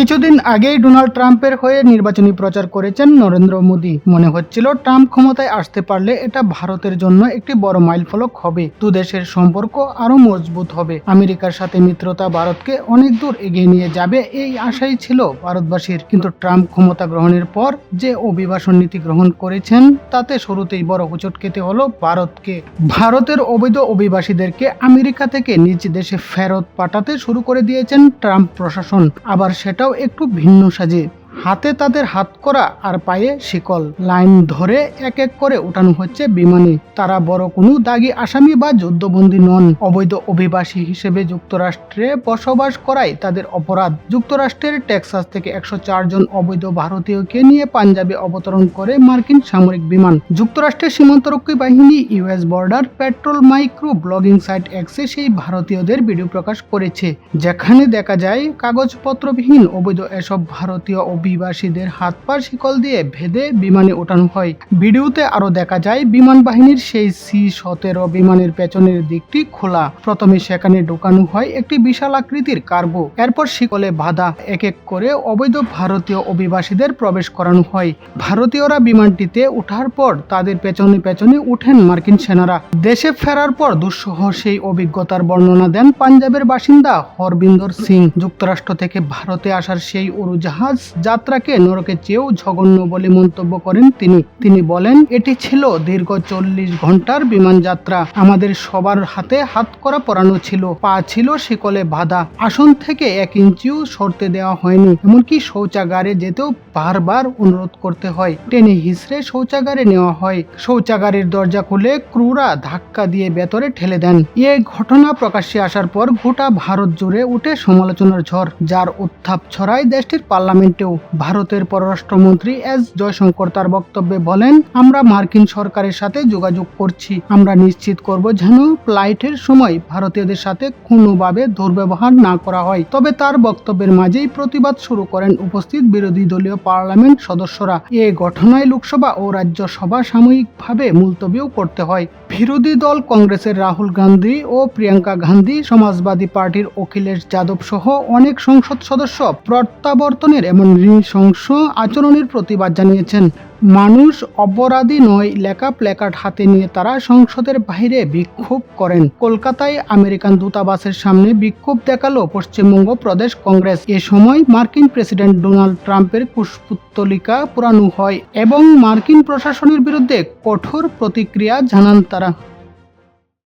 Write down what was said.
কিছুদিন আগেই ডোনাল্ড ট্রাম্পের হয়ে নির্বাচনী প্রচার করেছেন নরেন্দ্র মোদী। মনে হচ্ছিল ট্রাম্প ক্ষমতায় আসতে পারলে এটা ভারতের জন্য একটি বড় মাইলফলক হবে। দু দেশের সম্পর্ক আরও মজবুত হবে। আমেরিকার সাথে মিত্রতা ভারতকে অনেক দূর এগিয়ে নিয়ে যাবে এই আশাই ছিল ভারতবাসীর। কিন্তু ট্রাম্প ক্ষমতা গ্রহণের পর যে অভিবাসন নীতি গ্রহণ করেছেন, তাতে শুরুতেই বড় হুচট খেতে হলো ভারতকে। ভারতের অবৈধ অভিবাসীদেরকে আমেরিকা থেকে নিজ দেশে ফেরত পাঠাতে শুরু করে দিয়েছেন ট্রাম্প প্রশাসন। আবার সেটাও একটু ভিন্ন সাজে। হাতে তাদের হাত করা আর পায়ে শিকল। লাইন ধরে এক এক করে উঠানো হচ্ছে বিমানে। তারা বড় কোনো দাগি আসামি বা যুদ্ধবন্দী নন। অবৈধ অভিবাসী হিসেবে যুক্তরাষ্ট্রে বসবাস করাই তাদের অপরাধ। যুক্তরাষ্ট্রের টেক্সাস থেকে একশো জন অবৈধ ভারতীয়কে নিয়ে পাঞ্জাবে অবতরণ করে মার্কিন সামরিক বিমান। যুক্তরাষ্ট্রের সীমান্তরক্ষী বাহিনী US border, patrol micro blogging site এক্সে সেই ভারতীয়দের ভিডিও প্রকাশ করেছে, যেখানে দেখা যায় কাগজপত্রবিহীন অবৈধ এসব ভারতীয় অভিবাসীদের হাত পা শিকল দিয়ে ভেদে বিমানে ওঠানো হয়। ভিডিওতে আরও দেখা যায়, বিমান বাহিনীর সেই সি সতেরো বিমানের পেছনের দিকটি খোলা। প্রথমে সেখানে ঢোকানো হয় একটি বিশাল আকৃতির কার্গো। এরপর শিকলে বাধা। এক এক করে অবৈধ ভারতীয় অভিবাসীদের প্রবেশ করানো হয়। ভারতীয়রা বিমানটিতে ওঠার পর তাদের পেছনে পেছনে উঠেন মার্কিন সেনারা। দেশে ফেরার পর দুঃসহ সেই অভিজ্ঞতার বর্ণনা দেন পাঞ্জাবের বাসিন্দা হরবিন্দর সিং। যুক্তরাষ্ট্র থেকে ভারতে আসার সেই উড়োজাহাজ যাত্রাকে নরকের চেয়েও জঘন্য বলে মন্তব্য করেন তিনি। তিনি বলেন, এটি ছিল দীর্ঘ চল্লিশ ঘণ্টার বিমান যাত্রা। আমাদের সবার হাতে হাত করা পরানো ছিল। পা ছিল শিকলে বাঁধা। আসন থেকে এক ইঞ্চিও সরতে দেওয়া হয়নি। এমনকি শৌচাগারে যেতেও বারবার অনুরোধ করতে হয়। টেনে হিসড়ে শৌচাগারে নেওয়া হয়। শৌচাগারের দরজা খুলে ক্রুরা ধাক্কা দিয়ে ভেতরে ঠেলে দেন। এই ঘটনা প্রকাশ্যে আসার পর গোটা ভারত জুড়ে উঠে সমালোচনার ঝড়, যার উত্থাপ ছড়ায় দেশটির পার্লামেন্টেও। ভারতের পররাষ্ট্রমন্ত্রী এস জয়শঙ্কর তার বক্তব্যে বলেন, আমরা মার্কিন সরকারের সাথে যোগাযোগ করছি। আমরা নিশ্চিত করব যেন ফ্লাইটের সময় ভারতীয়দের সাথে কোনোভাবে দুর্ব্যবহার না করা হয়। তবে তার বক্তব্যের মাঝেই প্রতিবাদ শুরু করেন উপস্থিত বিরোধী দলীয় পার্লামেন্ট সদস্যরা। এ ঘটনায় লোকসভা ও রাজ্যসভা সাময়িকভাবে মুলতবিও করতে হয়। বিরোধী দল কংগ্রেসের রাহুল গান্ধী ও প্রিয়াঙ্কা গান্ধী, সমাজবাদী পার্টির অখিলেশ যাদব সহ অনেক সংসদ সদস্য প্রত্যাবর্তনের এমন নৃশংস আচরণের প্রতিবাদ জানিয়েছেন। মানুষ অপরাধী নয়, লেখা প্ল্যাকার্ড হাতে নিয়ে তারা সংসদের বাইরে বিক্ষোভ করেন। কলকাতায় আমেরিকান দূতাবাসের সামনে বিক্ষোভ দেখাল পশ্চিমবঙ্গ প্রদেশ কংগ্রেস। এ সময় মার্কিন প্রেসিডেন্ট ডোনাল্ড ট্রাম্পের কুশপুত্তলিকা পুরানো হয় এবং মার্কিন প্রশাসনের বিরুদ্ধে কঠোর প্রতিক্রিয়া জানান তারা।